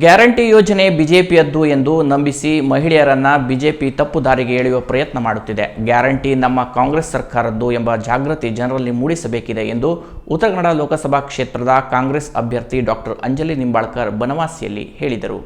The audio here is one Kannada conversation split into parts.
ಗ್ಯಾರಂಟಿ ಯೋಜನೆ ಬಿಜೆಪಿಯದ್ದು ಎಂದು ನಂಬಿಸಿ ಮಹಿಳೆಯರನ್ನ ಬಿಜೆಪಿ ತಪ್ಪು ದಾರಿಗೆ ಎಳೆಯುವ ಪ್ರಯತ್ನ ಮಾಡುತ್ತಿದೆ. ಗ್ಯಾರಂಟಿ ನಮ್ಮ ಕಾಂಗ್ರೆಸ್ ಸರ್ಕಾರದ್ದು ಎಂಬ ಜಾಗೃತಿ ಜನರಲ್ಲಿ ಮೂಡಿಸಬೇಕಿದೆ ಎಂದು ಉತ್ತರ ಕನ್ನಡ ಲೋಕಸಭಾ ಕ್ಷೇತ್ರದ ಕಾಂಗ್ರೆಸ್ ಅಭ್ಯರ್ಥಿ ಡಾಕ್ಟರ್ ಅಂಜಲಿ ನಿಂಬಾಳ್ಕರ್ ಬನವಾಸಿಯಲ್ಲಿ ಹೇಳಿದರು.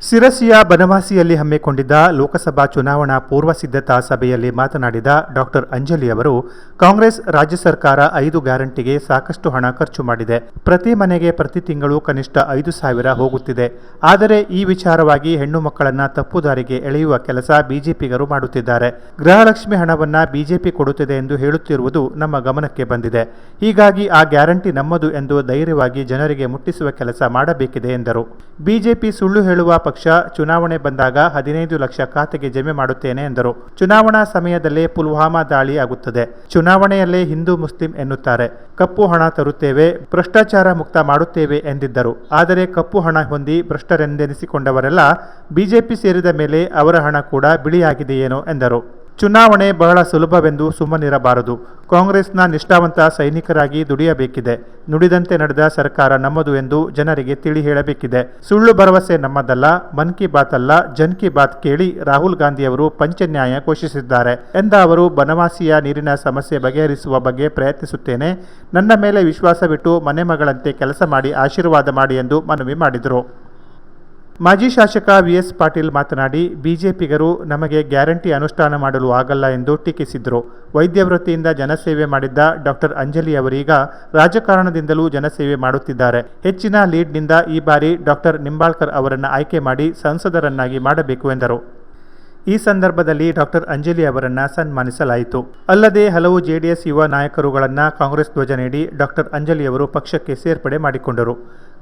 ಸಿರಸಿಯ ಬನವಾಸಿಯಲ್ಲಿ ಹಮ್ಮಿಕೊಂಡಿದ್ದ ಲೋಕಸಭಾ ಚುನಾವಣಾ ಪೂರ್ವ ಸಿದ್ಧತಾ ಸಭೆಯಲ್ಲಿ ಮಾತನಾಡಿದ ಡಾಕ್ಟರ್ ಅಂಜಲಿ ಅವರು, ಕಾಂಗ್ರೆಸ್ ರಾಜ್ಯ ಸರ್ಕಾರ ಐದು ಗ್ಯಾರಂಟಿಗೆ ಸಾಕಷ್ಟು ಹಣ ಖರ್ಚು ಮಾಡಿದೆ. ಪ್ರತಿ ಮನೆಗೆ ಪ್ರತಿ ತಿಂಗಳು ಕನಿಷ್ಠ ಐದು ಸಾವಿರ ಹೋಗುತ್ತಿದೆ. ಆದರೆ ಈ ವಿಚಾರವಾಗಿ ಹೆಣ್ಣು ಮಕ್ಕಳನ್ನ ತಪ್ಪು ದಾರಿಗೆ ಎಳೆಯುವ ಕೆಲಸ ಬಿಜೆಪಿಗರು ಮಾಡುತ್ತಿದ್ದಾರೆ. ಗೃಹಲಕ್ಷ್ಮಿ ಹಣವನ್ನ ಬಿಜೆಪಿ ಕೊಡುತ್ತಿದೆ ಎಂದು ಹೇಳುತ್ತಿರುವುದು ನಮ್ಮ ಗಮನಕ್ಕೆ ಬಂದಿದೆ. ಹೀಗಾಗಿ ಆ ಗ್ಯಾರಂಟಿ ನಮ್ಮದು ಎಂದು ಧೈರ್ಯವಾಗಿ ಜನರಿಗೆ ಮುಟ್ಟಿಸುವ ಕೆಲಸ ಮಾಡಬೇಕಿದೆ ಎಂದರು. ಬಿಜೆಪಿ ಸುಳ್ಳು ಹೇಳುವ ಪಕ್ಷ ಚುನಾವಣೆ ಬಂದಾಗ ಹದಿನೈದು ಲಕ್ಷ ಖಾತೆಗೆ ಜಮೆ ಮಾಡುತ್ತೇನೆ ಎಂದರು. ಚುನಾವಣಾ ಸಮಯದಲ್ಲೇ ಪುಲ್ವಾಮಾ ದಾಳಿ ಆಗುತ್ತದೆ. ಚುನಾವಣೆಯಲ್ಲೇ ಹಿಂದೂ ಮುಸ್ಲಿಂ ಎನ್ನುತ್ತಾರೆ. ಕಪ್ಪು ಹಣ ತರುತ್ತೇವೆ, ಭ್ರಷ್ಟಾಚಾರ ಮುಕ್ತ ಮಾಡುತ್ತೇವೆ ಎಂದಿದ್ದರು. ಆದರೆ ಕಪ್ಪು ಹಣ ಹೊಂದಿ ಭ್ರಷ್ಟರೆಂದೆನಿಸಿಕೊಂಡವರೆಲ್ಲ ಬಿಜೆಪಿ ಸೇರಿದ ಮೇಲೆ ಅವರ ಹಣ ಕೂಡ ಬಿಳಿಯಾಗಿದೆಯೇನೋ ಎಂದರು. ಚುನಾವಣೆ ಬಹಳ ಸುಲಭವೆಂದು ಸುಮ್ಮನಿರಬಾರದು. ಕಾಂಗ್ರೆಸ್ನ ನಿಷ್ಠಾವಂತ ಸೈನಿಕರಾಗಿ ದುಡಿಯಬೇಕಿದೆ. ನುಡಿದಂತೆ ನಡೆದ ಸರ್ಕಾರ ನಮ್ಮದು ಎಂದು ಜನರಿಗೆ ತಿಳಿ ಹೇಳಬೇಕಿದೆ. ಸುಳ್ಳು ಭರವಸೆ ನಮ್ಮದಲ್ಲ, ಮನ್ ಕಿ ಬಾತ್ ಅಲ್ಲ, ಜನ್ ಕಿ ಬಾತ್ ಕೇಳಿ ರಾಹುಲ್ ಗಾಂಧಿಯವರು ಪಂಚನ್ಯಾಯ ಘೋಷಿಸಿದ್ದಾರೆ. ಎಂದ ಅವರು, ಬನವಾಸಿಯ ನೀರಿನ ಸಮಸ್ಯೆ ಬಗೆಹರಿಸುವ ಬಗ್ಗೆ ಪ್ರಯತ್ನಿಸುತ್ತೇನೆ. ನನ್ನ ಮೇಲೆ ವಿಶ್ವಾಸವಿಟ್ಟು ಮನೆ ಮಗಳಂತೆ ಕೆಲಸ ಮಾಡಿ, ಆಶೀರ್ವಾದ ಮಾಡಿ ಎಂದು ಮನವಿ ಮಾಡಿದರು. ಮಾಜಿ ಶಾಸಕ ವಿಎಸ್ ಪಾಟೀಲ್ ಮಾತನಾಡಿ, ಬಿಜೆಪಿಗರು ನಮಗೆ ಗ್ಯಾರಂಟಿ ಅನುಷ್ಠಾನ ಮಾಡಲು ಆಗಲ್ಲ ಎಂದು ಟೀಕಿಸಿದರು. ವೈದ್ಯ ವೃತ್ತಿಯಿಂದ ಜನಸೇವೆ ಮಾಡಿದ್ದ ಡಾಕ್ಟರ್ ಅಂಜಲಿ ಅವರೀಗ ರಾಜಕಾರಣದಿಂದಲೂ ಜನಸೇವೆ ಮಾಡುತ್ತಿದ್ದಾರೆ. ಹೆಚ್ಚಿನ ಲೀಡ್ನಿಂದ ಈ ಬಾರಿ ಡಾಕ್ಟರ್ ನಿಂಬಾಳ್ಕರ್ ಅವರನ್ನು ಆಯ್ಕೆ ಮಾಡಿ ಸಂಸದರನ್ನಾಗಿ ಮಾಡಬೇಕು ಎಂದರು. ಈ ಸಂದರ್ಭದಲ್ಲಿ ಡಾಕ್ಟರ್ ಅಂಜಲಿ ಅವರನ್ನು ಸನ್ಮಾನಿಸಲಾಯಿತು. ಅಲ್ಲದೆ ಹಲವು ಜೆಡಿಎಸ್ ಯುವ ನಾಯಕರುಗಳನ್ನು ಕಾಂಗ್ರೆಸ್ ಧ್ವಜ ನೀಡಿ ಡಾಕ್ಟರ್ ಅಂಜಲಿ ಅವರು ಪಕ್ಷಕ್ಕೆ ಸೇರ್ಪಡೆ ಮಾಡಿಕೊಂಡರು.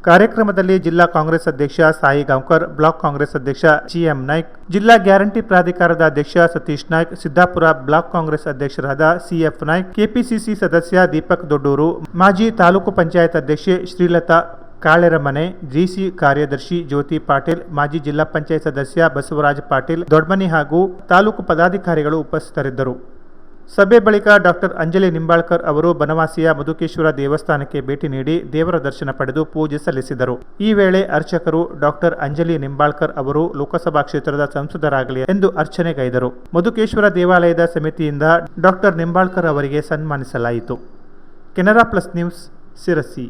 ಕಾರ್ಯಕ್ರಮದಲ್ಲಿ ಜಿಲ್ಲಾ ಕಾಂಗ್ರೆಸ್ ಅಧ್ಯಕ್ಷ ಸಾಯಿ ಗಾಂವ್ಕರ್, ಬ್ಲಾಕ್ ಕಾಂಗ್ರೆಸ್ ಅಧ್ಯಕ್ಷ ಜಿಎಂ ನಾಯ್ಕ್, ಜಿಲ್ಲಾ ಗ್ಯಾರಂಟಿ ಪ್ರಾಧಿಕಾರದ ಅಧ್ಯಕ್ಷ ಸತೀಶ್ ನಾಯ್ಕ್, ಸಿದ್ದಾಪುರ ಬ್ಲಾಕ್ ಕಾಂಗ್ರೆಸ್ ಅಧ್ಯಕ್ಷರಾದ ಸಿಎಫ್ ನಾಯ್ಕ್, ಕೆಪಿಸಿಸಿ ಸದಸ್ಯ ದೀಪಕ್ ದೊಡ್ಡೂರು, ಮಾಜಿ ತಾಲೂಕು ಪಂಚಾಯತ್ ಅಧ್ಯಕ್ಷೆ ಶ್ರೀಲತಾ ಕಾಳೆರಮನೆ ಜಿಸಿ ಕಾರ್ಯದರ್ಶಿ ಜ್ಯೋತಿ ಪಾಟೀಲ್, ಮಾಜಿ ಜಿಲ್ಲಾ ಪಂಚಾಯತ್ ಸದಸ್ಯ ಬಸವರಾಜ್ ಪಾಟೀಲ್, ದೊಡ್ಮನಿ ಹಾಗೂ ತಾಲೂಕು ಪದಾಧಿಕಾರಿಗಳು ಉಪಸ್ಥಿತರಿದ್ದರು. ಸಭೆ ಬಳಿಕ ಡಾಕ್ಟರ್ ಅಂಜಲಿ ನಿಂಬಾಳ್ಕರ್ ಅವರು ಬನವಾಸಿಯ ಮಧುಕೇಶ್ವರ ದೇವಸ್ಥಾನಕ್ಕೆ ಭೇಟಿ ನೀಡಿ ದೇವರ ದರ್ಶನ ಪಡೆದು ಪೂಜೆ ಸಲ್ಲಿಸಿದರು. ಈ ವೇಳೆ ಅರ್ಚಕರು ಡಾಕ್ಟರ್ ಅಂಜಲಿ ನಿಂಬಾಳ್ಕರ್ ಅವರು ಲೋಕಸಭಾ ಕ್ಷೇತ್ರದ ಸಂಸದರಾಗಲಿ ಎಂದು ಅರ್ಚನೆಗೈದರು ಮಧುಕೇಶ್ವರ ದೇವಾಲಯದ ಸಮಿತಿಯಿಂದ ಡಾಕ್ಟರ್ ನಿಂಬಾಳ್ಕರ್ ಅವರಿಗೆ ಸನ್ಮಾನಿಸಲಾಯಿತು. Canara plus news Sirsi